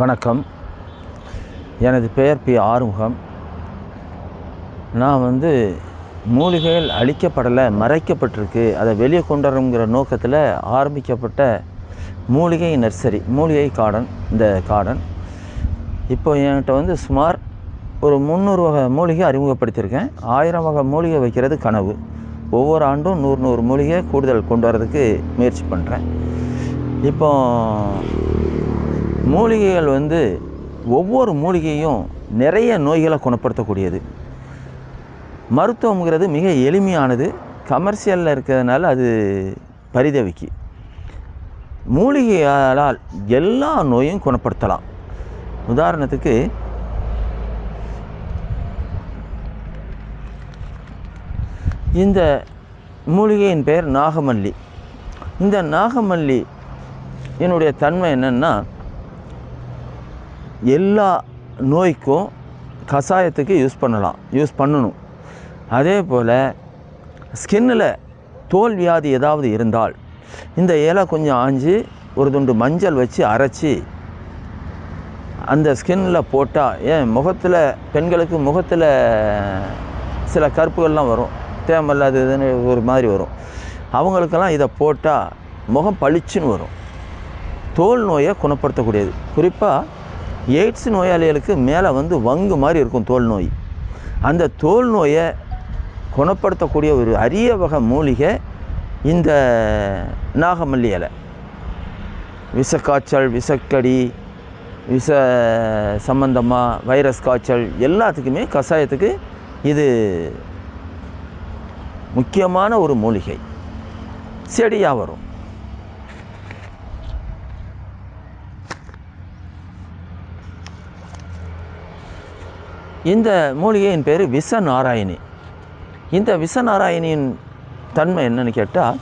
வணக்கம். எனது பெயர் பி. ஆறுமுகம். நான் வந்து மூலிகைகள் அழிக்கப்படலை மறைக்கப்பட்டிருக்கு அதை வெளியே கொண்டு வரணுங்கிற நோக்கத்தில் ஆரம்பிக்கப்பட்ட மூலிகை நர்சரி மூலிகை கார்டன் இந்த கார்டன். இப்போ என்கிட்ட வந்து சுமார் ஒரு முந்நூறு வகை மூலிகை அறிமுகப்படுத்தியிருக்கேன். ஆயிரம் வகை மூலிகை வைக்கிறது கனவு. ஒவ்வொரு ஆண்டும் நூறு நூறு மூலிகை கூடுதல் கொண்டு வரதுக்கு முயற்சி பண்ணுறேன் இப்போ மூலிகைகள் வந்து ஒவ்வொரு மூலிகையும் நிறைய நோய்களை குணப்படுத்தக்கூடியது. மருத்துவங்கிறது மிக எளிமையானது. கமர்ஷியலில் இருக்கிறதுனால அது பரிதவிக்கு. மூலிகையால் எல்லா நோயும் குணப்படுத்தலாம். உதாரணத்துக்கு இந்த மூலிகையின் பெயர் நாகமல்லி. இந்த நாகமல்லி என்னுடைய தன்மை என்னென்னா எல்லா நோய்க்கும் கஷாயத்துக்கு யூஸ் பண்ணலாம் யூஸ் பண்ணணும். அதே போல் ஸ்கின்னில் தோல் வியாதி ஏதாவது இருந்தால் இந்த இலை கொஞ்சம் ஆஞ்சு ஒரு துண்டு மஞ்சள் வச்சு அரைச்சி அந்த ஸ்கின்னில் போட்டால் ஏன் முகத்தில் பெண்களுக்கு முகத்தில் சில கருப்புகள்லாம் வரும் தேமல் அது இதுன்னு ஒரு மாதிரி வரும். அவங்களுக்கெல்லாம் இதை போட்டால் முகம் பளிச்சுன்னு வரும். தோல் நோயை குணப்படுத்தக்கூடியது. குறிப்பாக எய்ட்ஸ் நோயாளிகளுக்கு மேலே வந்து வங்கு மாதிரி இருக்கும் தோல் நோய். அந்த தோல் நோயை குணப்படுத்தக்கூடிய ஒரு அரிய வகை மூலிகை இந்த நாகமல்லி இலை. விஷக்காய்ச்சல் விஷக்கடி விஷ சம்பந்தமாக வைரஸ் காய்ச்சல் எல்லாத்துக்குமே கஷாயத்துக்கு இது முக்கியமான ஒரு மூலிகை. செடியாக வரும். இந்த மூலிகையின் பேர் விஷநாராயணி இந்த விஷநாராயணியின் தன்மை என்னன்னு கேட்டால்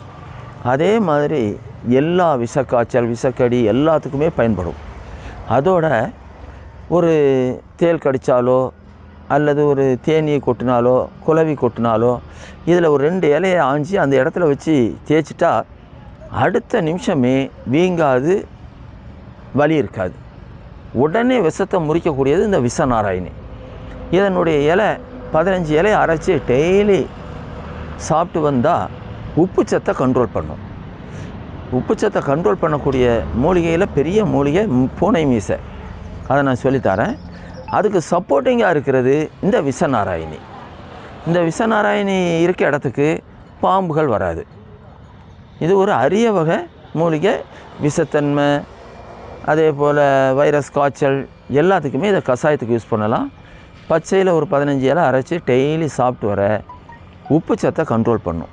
அதே மாதிரி எல்லா விஷக்காய்ச்சல் விஷக்கடி எல்லாத்துக்குமே பயன்படும். அதோட ஒரு தேல் கடித்தாலோ அல்லது ஒரு தேனியை கொட்டினாலோ குலவி கொட்டினாலோ இதில் ஒரு ரெண்டு இலையை ஆஞ்சி அந்த இடத்துல வச்சு தேய்ச்சிட்டா அடுத்த நிமிஷமே வீங்காது வலி இருக்காது. உடனே விஷத்தை முறிக்கக்கூடியது இந்த விஷ நாராயணி இதனுடைய இலை பதினஞ்சு இலையை அரைச்சி டெய்லி சாப்பிட்டு வந்தால் உப்பு சத்தை கண்ட்ரோல் பண்ணும். உப்பு சத்தை கண்ட்ரோல் பண்ணக்கூடிய மூலிகையில் பெரிய மூலிகை பூனை மீசை. அதை நான் சொல்லித்தரேன். அதுக்கு சப்போர்ட்டிங்காக இருக்கிறது இந்த விஷநாராயணி இந்த விஷநாராயணி இருக்க இடத்துக்கு பாம்புகள் வராது. இது ஒரு அரிய வகை மூலிகை விஷத்தன்மை அதே போல் வைரஸ் காய்ச்சல் எல்லாத்துக்குமே இதை கஷாயத்துக்கு யூஸ் பண்ணலாம். பச்சையில் ஒரு பதினஞ்சு இலை அரைச்சி டெய்லி சாப்பிட்டு வர உப்பு சத்தை கண்ட்ரோல் பண்ணும்.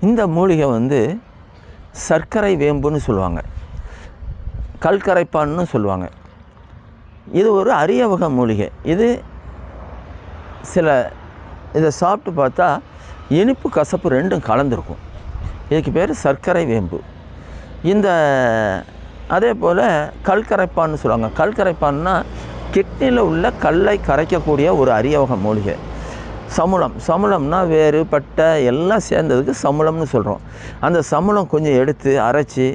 இந்த மூலிகை வந்து சர்க்கரை வேம்புன்னு சொல்லுவாங்க. கல்கரைப்பான்னு சொல்லுவாங்க. இது ஒரு அரிய வகை மூலிகை. இது சில இதை சாப்பிட்டு பார்த்தா இனிப்பு கசப்பு ரெண்டும் கலந்துருக்கும். இதுக்கு பேர் சர்க்கரை வேம்பு. இந்த அதே போல் கல்கரைப்பான்னு சொல்லுவாங்க. கல்கரைப்பான்னா கிட்னியில் உள்ள கல்லை கரைக்கக்கூடிய ஒரு அரிய வகை மூலிகை. சமுளம். சமுளம்னா வேறு பட்டை எல்லாம் சேர்ந்ததுக்கு சமுளம்னு சொல்கிறோம் அந்த சமுளம் கொஞ்சம் எடுத்து அரைச்சி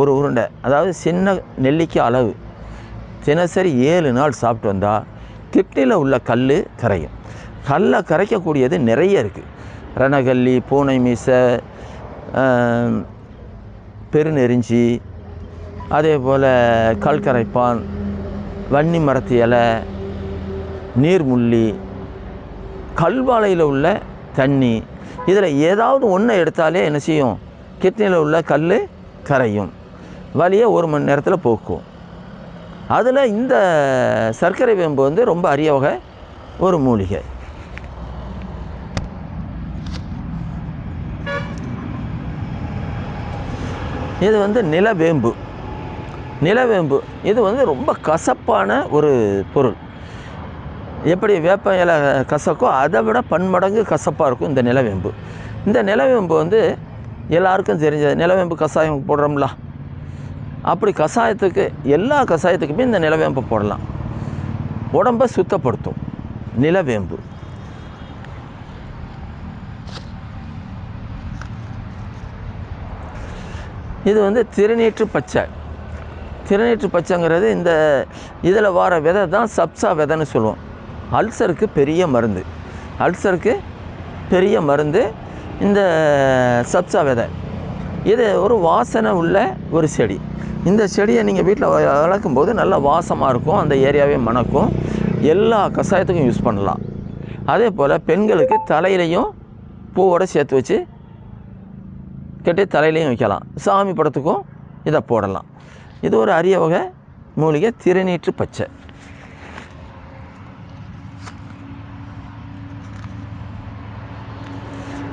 ஒரு உருண்டை அதாவது சின்ன நெல்லிக்காய் அளவு. தினசரி ஏழு நாள் சாப்பிட்டு வந்தால் கிட்னியில் உள்ள கல் கரையும். கல்லை கரைக்கக்கூடியது நிறைய இருக்குது ரணகல்லி பூனை மீசை பெருநெறிஞ்சி அதே போல் கல்கரைப்பான் வன்னி மரத்து இலை நீர்முள்ளி கல்வாழையில் உள்ள தண்ணி இதில் ஏதாவது ஒன்றை எடுத்தாலே என்ன செய்யும்? கிட்னியில் உள்ள கல் கரையும். வலியை ஒரு மணி நேரத்தில் போக்கும். அதில் இந்த சர்க்கரை வேம்பு வந்து ரொம்ப அரிய வகை ஒரு மூலிகை. இது வந்து நிலவேம்பு. நிலவேம்பு. இது வந்து ரொம்ப கசப்பான ஒரு பொருள். எப்படி வேப்ப இலை கசக்கோ அதை விட பன்மடங்கு கசப்பாக இருக்கும் இந்த நிலவேம்பு. இந்த நிலவேம்பு வந்து எல்லாருக்கும் தெரிஞ்சது நிலவேம்பு கஷாயம் போடுறோம்ல. அப்படி கஷாயத்துக்கு எல்லா கஷாயத்துக்குமே இந்த நிலவேம்பு போடலாம். உடம்பை சுத்தப்படுத்தும் நிலவேம்பு. இது வந்து திருநீற்று பச்சை. திருநீற்று பச்சைங்கிறது இந்த இதில் வர விதை தான் சப்சா விதைன்னு சொல்லுவோம். அல்சருக்கு பெரிய மருந்து. அல்சருக்கு பெரிய மருந்து இந்த சப்சா விதை. இது ஒரு வாசனை உள்ள ஒரு செடி. இந்த செடியை நீங்கள் வீட்டில் வளர்க்கும் போது நல்ல வாசமாக இருக்கும் அந்த ஏரியாவே மணக்கும். எல்லா கஷாயத்துக்கும் யூஸ் பண்ணலாம். அதே போல் பெண்களுக்கு தலையிலையும் பூவோடு சேர்த்து வச்சு கட்டி தலையிலையும் வைக்கலாம். சாமி படத்துக்கும் இதை போடலாம். இது ஒரு அரிய வகை மூலிகை திருநீற்று பச்சை.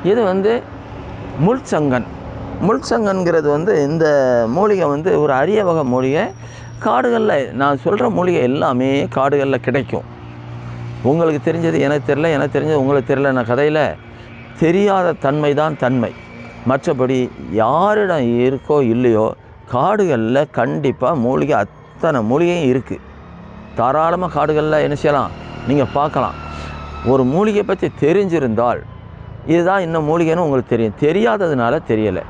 இது வந்து முள்சங்கன். முள்சங்கன்கிறது வந்து இந்த மூலிகை வந்து ஒரு அரிய வகை மூலிகை. காடுகளில் நான் சொல்கிற மூலிகை எல்லாமே காடுகளில் கிடைக்கும். உங்களுக்கு தெரிஞ்சது எனக்கு தெரில எனக்கு தெரிஞ்சது உங்களுக்கு தெரில நான் கதையில் தெரியாத தன்மை தான் தன்மை. மற்றபடி யாரிடம் இருக்கோ இல்லையோ காடுகளில் கண்டிப்பாக மூலிகை அத்தனை மூலிகையும் இருக்குது தாராளமாக காடுகளில் என்ன செய்யலாம்? நீங்கள் பார்க்கலாம். ஒரு மூலிகை பற்றி தெரிஞ்சிருந்தால் இதுதான் இன்னும் மூலிகைன்னு உங்களுக்கு தெரியும். தெரியாததுனால தெரியலை.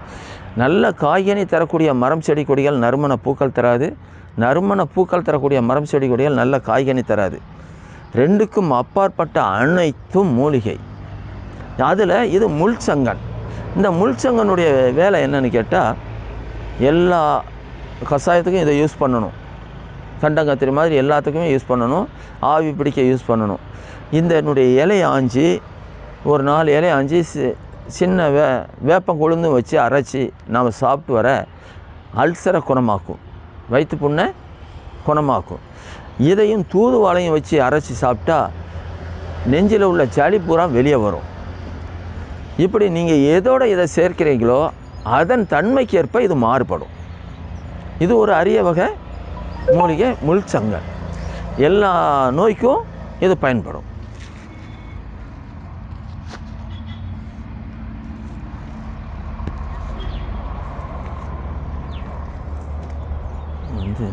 நல்ல காய்கனி தரக்கூடிய மரம் செடி கொடிகள் நறுமண பூக்கள் தராது. நறுமண பூக்கள் தரக்கூடிய மரம் செடி கொடிகள் நல்ல காய்கனி தராது. ரெண்டுக்கும் அப்பாற்பட்ட அனைத்தும் மூலிகை. அதில் இது முள்சங்கன் இந்த முள்சங்கனுடைய வேலை என்னன்னு கேட்டால் எல்லா கஷாயத்துக்கும் இதை யூஸ் பண்ணணும். கண்டங்கத்திரி மாதிரி எல்லாத்துக்குமே யூஸ் பண்ணணும். ஆவி பிடிக்க யூஸ் பண்ணணும். இந்த என்னுடைய இலையை ஆஞ்சி ஒரு நாலு இலையை ஆஞ்சி சி- சின்ன வே வேப்பம் கொழுந்தும் வச்சு அரைச்சி நாம் சாப்பிட்டு வர அல்சரை குணமாக்கும். வயிற்று புண்ணை குணமாக்கும். இதையும் தூதுவாளையும் வச்சு அரைச்சி சாப்பிட்டா நெஞ்சில் உள்ள சளி பூரா வெளியே வரும். இப்படி நீங்கள் எதோட இதை சேர்க்கிறீங்களோ அதன் தன்மைக்கேற்ப இது மாறுபடும். இது ஒரு அரிய வகை மூலிகை முள்சங்கல். எல்லா நோய்க்கும் இது பயன்படும். வந்து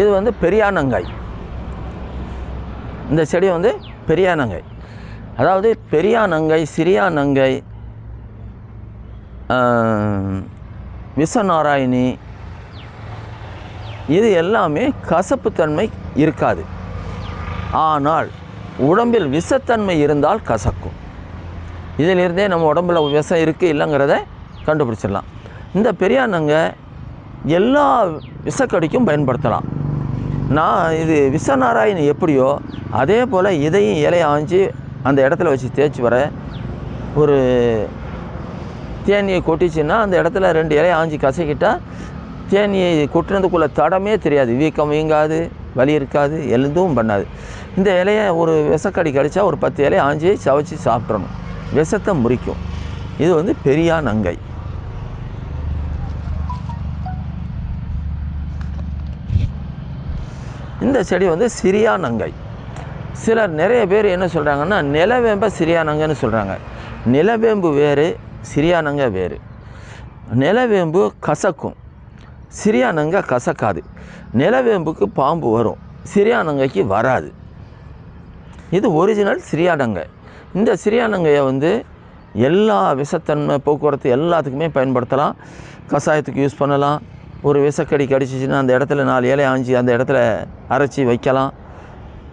இது வந்து பெரியானங்காய். இந்த செடி வந்து பெரியானங்காய் அதாவது பெரியா நங்கை சிறியா நங்கை விஷநாராயணி இது எல்லாமே கசப்புத்தன்மை இருக்காது. ஆனால் உடம்பில் விஷத்தன்மை இருந்தால் கசக்கும். இதிலிருந்தே நம்ம உடம்புல விஷம் இருக்குது இல்லைங்கிறத கண்டுபிடிச்சிடலாம். இந்த பெரியானங்க எல்லா விஷக்கடிக்கும் பயன்படுத்தலாம். நான் இது விஷநாராயணி எப்படியோ அதே போல் இதையும் இலையை ஆஞ்சு அந்த இடத்துல வச்சு தேய்ச்சி வர ஒரு தேனியை கொட்டிச்சுன்னா அந்த இடத்துல ரெண்டு இலையை ஆஞ்சி கசக்கிட்டால் தேனியை கொட்டினதுக்குள்ளே தடமே தெரியாது. வீக்கம் வீங்காது வலி இருக்காது எதுவும் பண்ணாது. இந்த இலையை ஒரு விஷக்கடி கடிச்சா ஒரு பத்து இலையை ஆஞ்சி சவைச்சி சாப்பிட்றணும் விஷத்தை முறிக்கும். இது வந்து பெரியா நங்கை இந்த செடி வந்து சிரியா நங்கை. சிலர் நிறைய பேர் என்ன சொல்கிறாங்கன்னா நிலவேம்பை சிரியா நங்கைன்னு சொல்கிறாங்க நிலவேம்பு வேறு சிரியானங்க வேறு. நிலவேம்பு கசக்கும். சிரியானங்க கசக்காது. நிலவேம்புக்கு பாம்பு வரும். சிரியானங்கைக்கு வராது. இது ஒரிஜினல் சிரியானங்கை இந்த சிரியானங்கையை வந்து எல்லா விஷத்தன்மை போக்குவரத்து எல்லாத்துக்குமே பயன்படுத்தலாம். கஷாயத்துக்கு யூஸ் பண்ணலாம். ஒரு விஷக்கடி கடிச்சிச்சின்னா அந்த இடத்துல நாலு இலையை ஆஞ்சி அந்த இடத்துல அரைச்சி வைக்கலாம்.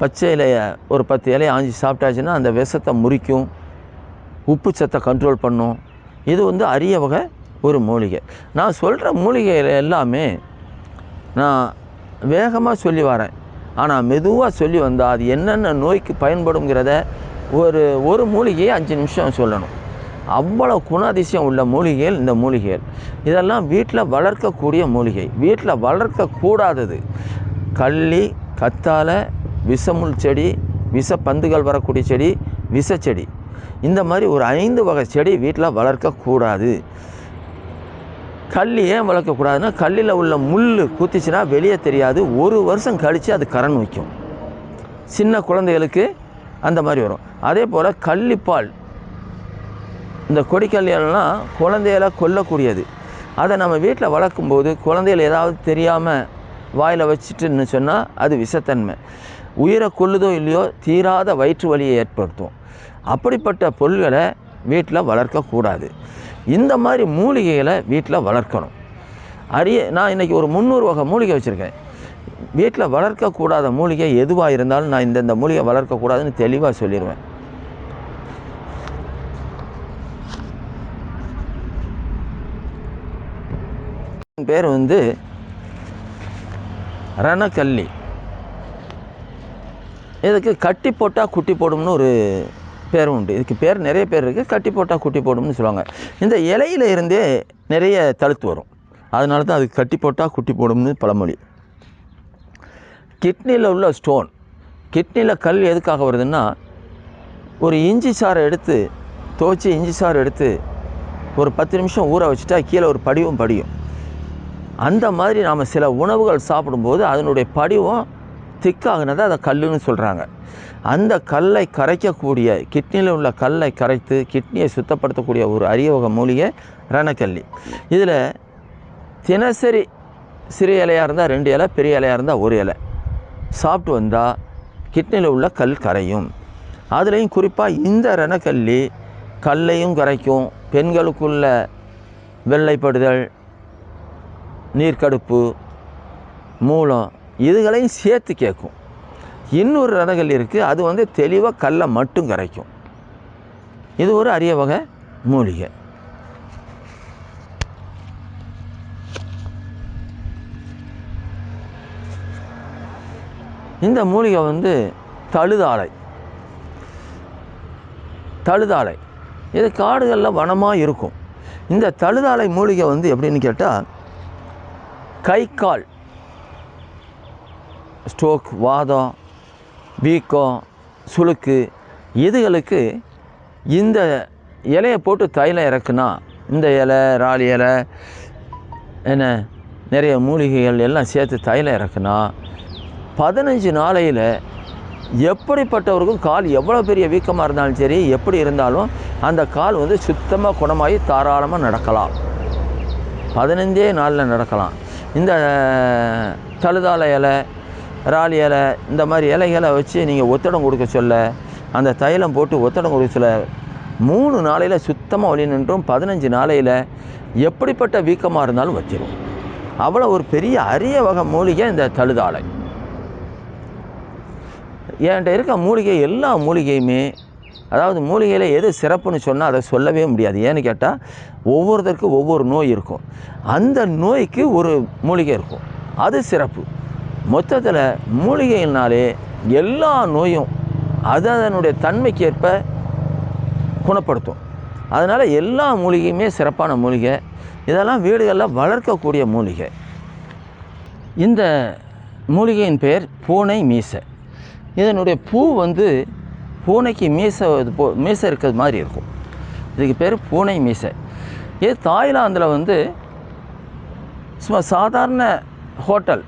பச்சை இலையை ஒரு பத்து இலையை ஆஞ்சி சாப்பிட்டாச்சுன்னா அந்த விஷத்தை முறிக்கும். உப்பு சத்தை கண்ட்ரோல் பண்ணும். இது வந்து அரிய வகை ஒரு மூலிகை. நான் சொல்கிற மூலிகைகள் எல்லாமே நான் வேகமாக சொல்லி வரேன். ஆனால் மெதுவாக சொல்லி வந்தால் அது என்னென்ன நோய்க்கு பயன்படுங்கிறத ஒரு ஒரு மூலிகையை அஞ்சு நிமிஷம் சொல்லணும். அவ்வளோ குணாதிசயம் உள்ள மூலிகைகள் இந்த மூலிகைகள். இதெல்லாம் வீட்டில் வளர்க்கக்கூடிய மூலிகை. வீட்டில் வளர்க்கக்கூடாதது. கள்ளி கத்தாழை விஷமுள் செடி விஷ பந்துகள் வரக்கூடிய செடி விஷச்செடி. இந்த மாதிரி ஒரு ஐந்து வகை செடி வீட்டில் வளர்க்கக்கூடாது. கள்ளி ஏன் வளர்க்கக்கூடாதுன்னா கல்லில் உள்ள முள் குத்திச்சுன்னா வெளியே தெரியாது. ஒரு வருஷம் கழித்து அது கரண் வைக்கும் சின்ன குழந்தைகளுக்கு அந்த மாதிரி வரும். அதே போல் கள்ளிப்பால். இந்த கொடிக்கல்லியெல்லாம் குழந்தையில கொல்லக்கூடியது. அதை நம்ம வீட்டில் வளர்க்கும்போது குழந்தைகள் ஏதாவது தெரியாமல் வாயில் வச்சுட்டுன்னு சொன்னால் அது விஷத்தன்மை. உயிரை கொல்லுதோ இல்லையோ தீராத வயிற்று வலியை ஏற்படுத்தும். அப்படிப்பட்ட பொருள்களை வீட்டில் வளர்க்கக்கூடாது. இந்த மாதிரி மூலிகைகளை வீட்டில் வளர்க்கணும். அரிய நான் இன்றைக்கி ஒரு முந்நூறு வகை மூலிகை வச்சுருக்கேன். வீட்டில் வளர்க்கக்கூடாத மூலிகை எதுவாக இருந்தாலும் நான் இந்தந்த மூலிகை வளர்க்கக்கூடாதுன்னு தெளிவாக சொல்லிடுவேன். பேர் வந்து ரணக்கல்லி. இதுக்கு கட்டி போட்டால் குட்டி போடும்னு ஒரு பேர் உண்டு. இதுக்கு பேர் நிறைய பேர் இருக்குது கட்டி போட்டால் குட்டி போடும்னு சொல்லுவாங்க. இந்த இலையில இருந்தே நிறைய தழுத்து வரும். அதனால தான் அதுக்கு கட்டி போட்டால் குட்டி போடும்னு பழமொழி. கிட்னியில் உள்ள ஸ்டோன் கிட்னியில் கல் எதுக்காக வருதுன்னா ஒரு இஞ்சி சாறை எடுத்து துவைச்சி இஞ்சி சாறு எடுத்து ஒரு பத்து நிமிஷம் ஊற வச்சுட்டா கீழே ஒரு படிவும் படியும். அந்த மாதிரி நாம் சில உணவுகள் சாப்பிடும்போது அதனுடைய படிவம் திக்காகினதை அதை கல்லுன்னு சொல்கிறாங்க அந்த கல்லை கரைக்கக்கூடிய கிட்னியில் உள்ள கல்லை கரைத்து கிட்னியை சுத்தப்படுத்தக்கூடிய ஒரு அரிய வகை மூலிகை ரணக்கல்லி. இதில் தினசரி சிறு இலையாக இருந்தால் ரெண்டு இலை பெரிய இலையாக இருந்தால் ஒரு இலை. சாப்பிட்டு வந்தால் கிட்னியில் உள்ள கல் கரையும். அதுலேயும் குறிப்பாக இந்த ரணக்கல்லி கல்லையும் கரைக்கும். பெண்களுக்குள்ள வெள்ளைப்படுதல் நீர்க்கடுப்பு மூலம் இதுகளையும் சேர்த்து கேட்கும். இன்னொரு ரதங்கள் இருக்குது அது வந்து தெளிவாக கல்லை மட்டும் கரைக்கும். இது ஒரு அரிய வகை மூலிகை. இந்த மூலிகை வந்து தழுதாலை தழுதாலை இது காடுகளில் வனமாக இருக்கும். இந்த தழுதாலை மூலிகை வந்து எப்படின்னு கேட்டால் கை கால் ஸ்ட்ரோக் வாதம் வீக்கம் சுளுக்கு இதுகளுக்கு இந்த இலையை போட்டு தைலம் இறக்குனா இந்த இலை ராலி இலை என்ன நிறைய மூலிகைகள் எல்லாம் சேர்த்து தைலம் இறக்குனா பதினஞ்சு நாளையில் எப்படிப்பட்டவருக்கும் கால் எவ்வளோ பெரிய வீக்கமாக இருந்தாலும் சரி எப்படி இருந்தாலும் அந்த கால் வந்து சுத்தமாக குணமாகி தாராளமாக நடக்கலாம். பதினைஞ்சே நாளில் நடக்கலாம். இந்த தழுதால இலை ராலி இலை இந்த மாதிரி இலைகளை வச்சு நீங்கள் ஒத்தடம் கொடுக்க சொல்ல அந்த தைலம் போட்டு ஒத்தடம் கொடுக்க சொல்ல மூணு நாளையில் சுத்தமாக வழி நின்றும். பதினஞ்சு நாளையில் எப்படிப்பட்ட வீக்கமாக இருந்தாலும் வச்சிடும் அவ்வளோ ஒரு பெரிய அரிய வகை மூலிகை இந்த தழுதாலை. என்கிட்ட இருக்க மூலிகை எல்லா மூலிகையுமே அதாவது மூலிகையில் எது சிறப்புன்னு சொன்னால் அதை சொல்லவே முடியாது. ஏன்னு கேட்டால் ஒவ்வொருத்தருக்கும் ஒவ்வொரு நோய் இருக்கும். அந்த நோய்க்கு ஒரு மூலிகை இருக்கும். அது சிறப்பு. மொத்தத்தில் மூலிகைனாலே எல்லா நோயும் அது அதனுடைய தன்மைக்கு ஏற்ப குணப்படுத்தும். அதனால் எல்லா மூலிகையுமே சிறப்பான மூலிகை. இதெல்லாம் வீடுகளில் வளர்க்கக்கூடிய மூலிகை. இந்த மூலிகையின் பெயர் பூனை மீசை. இதனுடைய பூ வந்து பூனைக்கு மீசை இது போ மீசை இருக்கிறது மாதிரி இருக்கும். இதுக்கு பேர் பூனை மீசை. இது தாய்லாந்தில் வந்து சும்மா சாதாரண ஹோட்டல்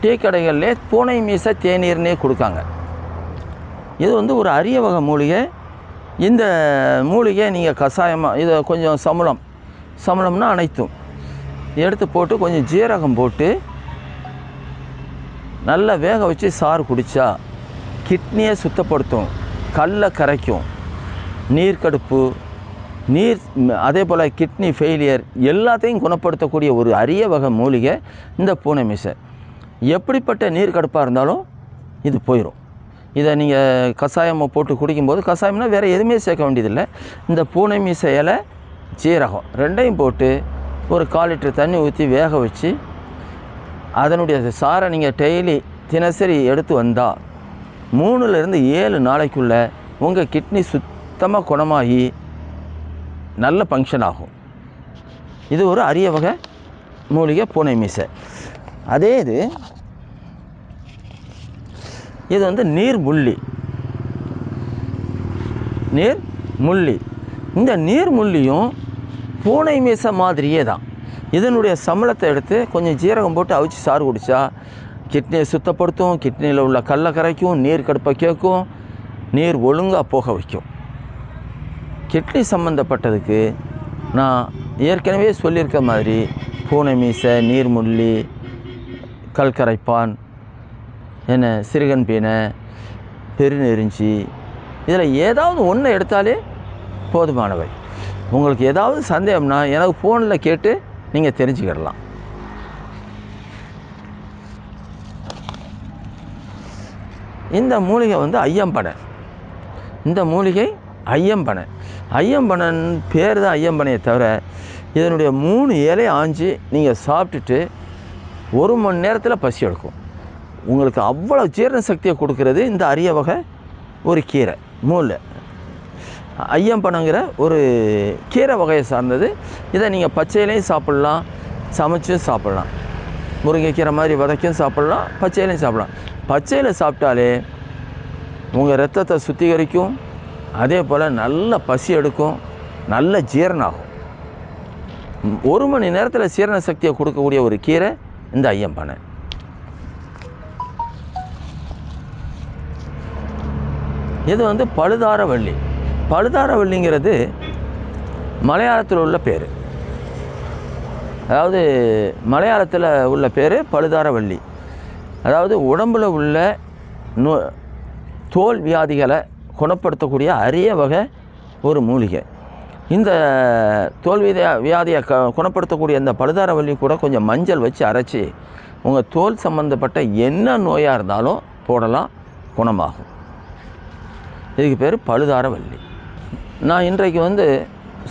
டீ கடைகள்லே பூனை மீசை தேநீர்னே கொடுக்காங்க. இது வந்து ஒரு அரிய வகை மூலிகை. இந்த மூலிகை நீங்கள் கஷாயமாக இதை கொஞ்சம் சமலம் சமலம்னா அனைத்தும். எடுத்து போட்டு கொஞ்சம் ஜீரகம் போட்டு நல்லா வேக வச்சு சாறு குடித்தா கிட்னியை சுத்தப்படுத்தும். கல்லை கரைக்கும். நீர்க்கடுப்பு நீர் அதே போல் கிட்னி ஃபெயிலியர் எல்லாத்தையும் குணப்படுத்தக்கூடிய ஒரு அரிய வகை மூலிகை இந்த பூனை மீசை. எப்படிப்பட்ட நீர்க்கடுப்பாக இருந்தாலும் இது போயிடும் இதை நீங்கள் கஷாயமாக போட்டு குடிக்கும்போது கஷாயம்னா வேறு எதுவுமே சேர்க்க வேண்டியதில்லை. இந்த பூனை மீசை இலை ஜீரகம் ரெண்டையும் போட்டு ஒரு கால் லிட்டர் தண்ணி ஊற்றி வேக வச்சு அதனுடைய சாரை நீங்கள் டெய்லி தினசரி எடுத்து வந்தால் மூணுலேருந்து ஏழு நாளைக்குள்ளே உங்கள் கிட்னி சுத்தமாக குணமாகி நல்ல ஃபங்க்ஷன் ஆகும். இது ஒரு அரிய வகை மூலிகை பூனை மீசை. அதே இது இது வந்து நீர் முள்ளி. நீர் முள்ளி. இந்த நீர் முள்ளியும் பூனை மீசை மாதிரியே தான். இதனுடைய சம்பளத்தை எடுத்து கொஞ்சம் ஜீரகம் போட்டு அவிச்சு சாறு குடித்தா கிட்னியை சுத்தப்படுத்தும் கிட்னியில் உள்ள கல்லை கரைக்கும் நீர் கடுப்பை கேட்கும் நீர் ஒழுங்காக போக வைக்கும். கிட்னி சம்மந்தப்பட்டதுக்கு நான் ஏற்கனவே சொல்லியிருக்க மாதிரி பூனை மீசை நீர்முள்ளி கல்கரைப்பான் என்ன சிறுகன் பீனை பெருநெறிஞ்சி இதில் ஏதாவது ஒன்று எடுத்தாலே போதுமானவை. உங்களுக்கு ஏதாவது சந்தேகம்னா எனக்கு ஃபோனில் கேட்டு நீங்கள் தெரிஞ்சுக்கிடலாம். இந்த மூலிகை வந்து ஐயம்பனை. இந்த மூலிகை ஐயம்பனை. ஐயம்பனன் பேர் தான் ஐயம்பனையை தவிர இதனுடைய மூணு இலை ஆஞ்சி நீங்கள் சாப்பிட்டுட்டு ஒரு மணி நேரத்தில் பசி எடுக்கும். உங்களுக்கு அவ்வளோ ஜீரண சக்தியை கொடுக்கறது இந்த அரிய வகை ஒரு கீரை மூளை. ஐயம்பனங்கிற ஒரு கீரை வகையை சார்ந்தது. இதை நீங்கள் பச்சையிலையும் சாப்பிட்லாம் சமைச்சும் சாப்பிட்லாம். முருங்கைக்கீரை மாதிரி வதக்கியும் சாப்பிட்லாம் பச்சையிலையும் சாப்பிட்லாம். பச்சையில் சாப்பிட்டாலே உங்கள் ரத்தத்தை சுத்திகரிக்கும். அதே போல் நல்ல பசி எடுக்கும். நல்ல ஜீரணம் ஆகும் ஒரு மணி நேரத்தில் ஜீரண சக்தியை கொடுக்கக்கூடிய ஒரு கீரை இந்த ஐயம்பனை. இது வந்து பழுதாரவள்ளி பழுதாரவள்ளிங்கிறது மலையாளத்தில் உள்ள பேர். அதாவது மலையாளத்தில் உள்ள பேர் பழுதாரவள்ளி அதாவது உடம்பில் உள்ள நோ தோல் வியாதிகளை குணப்படுத்தக்கூடிய அரிய வகை ஒரு மூலிகை. இந்த தோல் வியா வியாதியை க குணப்படுத்தக்கூடிய இந்த பழுதாரவள்ளி கூட கொஞ்சம் மஞ்சள் வச்சு அரைச்சி உங்கள் தோல் சம்மந்தப்பட்ட என்ன நோயாக இருந்தாலும் போடலாம் குணமாகும். இதுக்கு பேர் பழுதாரவள்ளி நான் இன்றைக்கு வந்து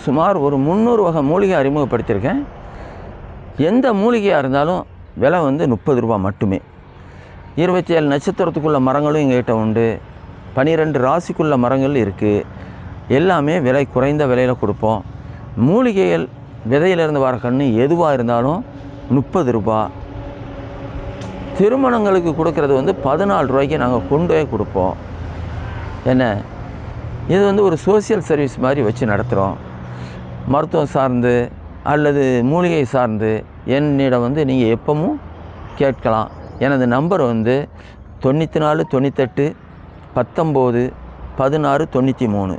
சுமார் ஒரு முந்நூறு வகை மூலிகை அறிமுகப்படுத்தியிருக்கேன். எந்த மூலிகையாக இருந்தாலும் விலை வந்து முப்பது ரூபா மட்டுமே. இருபத்தி ஏழு நட்சத்திரத்துக்குள்ள மரங்களும் எங்கள்கிட்ட உண்டு. பனிரெண்டு ராசிக்குள்ள மரங்கள் இருக்குது எல்லாமே விலை குறைந்த விலையில் கொடுப்போம். மூலிகைகள் விதையிலிருந்து வர கன்று எதுவாக இருந்தாலும் முப்பது ரூபா. திருமணங்களுக்கு கொடுக்கறது வந்து பதினாலு ரூபாய்க்கு நாங்கள் கொண்டு போய் கொடுப்போம். என்ன? இது வந்து ஒரு சோஷியல் சர்வீஸ் மாதிரி வச்சு நடத்துகிறோம் மருத்துவம் சார்ந்து அல்லது மூலிகை சார்ந்து என்னிடம் வந்து நீங்கள் எப்பவும் கேட்கலாம். எனது நம்பர் வந்து தொண்ணூற்றி நாலு தொண்ணூத்தெட்டு பத்தொம்போது பதினாறு தொண்ணூற்றி மூணு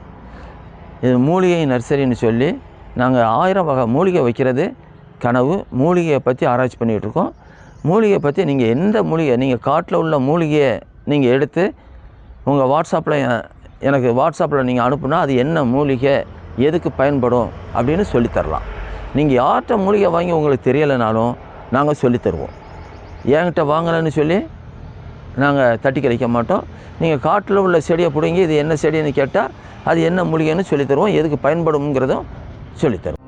இது மூலிகை நர்சரின்னு சொல்லி நாங்கள் ஆயிரம் வகை மூலிகை வைக்கிறது கனவு. மூலிகையை பற்றி ஆராய்ச்சி பண்ணிகிட்ருக்கோம் மூலிகையை பற்றி நீங்கள் எந்த மூலிகை நீங்கள் காட்டில் உள்ள மூலிகையை நீங்கள் எடுத்து உங்கள் வாட்ஸ்அப்பில் எனக்கு வாட்ஸ்அப்பில் நீங்கள் அனுப்புனா அது என்ன மூலிகை எதுக்கு பயன்படும் அப்படின்னு சொல்லித் தரலாம். நீங்கள் யார்கிட்ட மூலிகை வாங்கி உங்களுக்கு தெரியலைனாலும் நாங்கள் சொல்லித் தருவோம். என்கிட்ட வாங்கலைன்னு சொல்லி நாங்கள் தட்டி கழிக்க மாட்டோம். நீங்கள் காட்டில் உள்ள செடியை பிடுங்கி இது என்ன செடின்னு கேட்டால் அது என்ன மூலிகைன்னு சொல்லித் தருவோம். எதுக்கு பயன்படுங்கிறதும் சொல்லித் தருவோம்.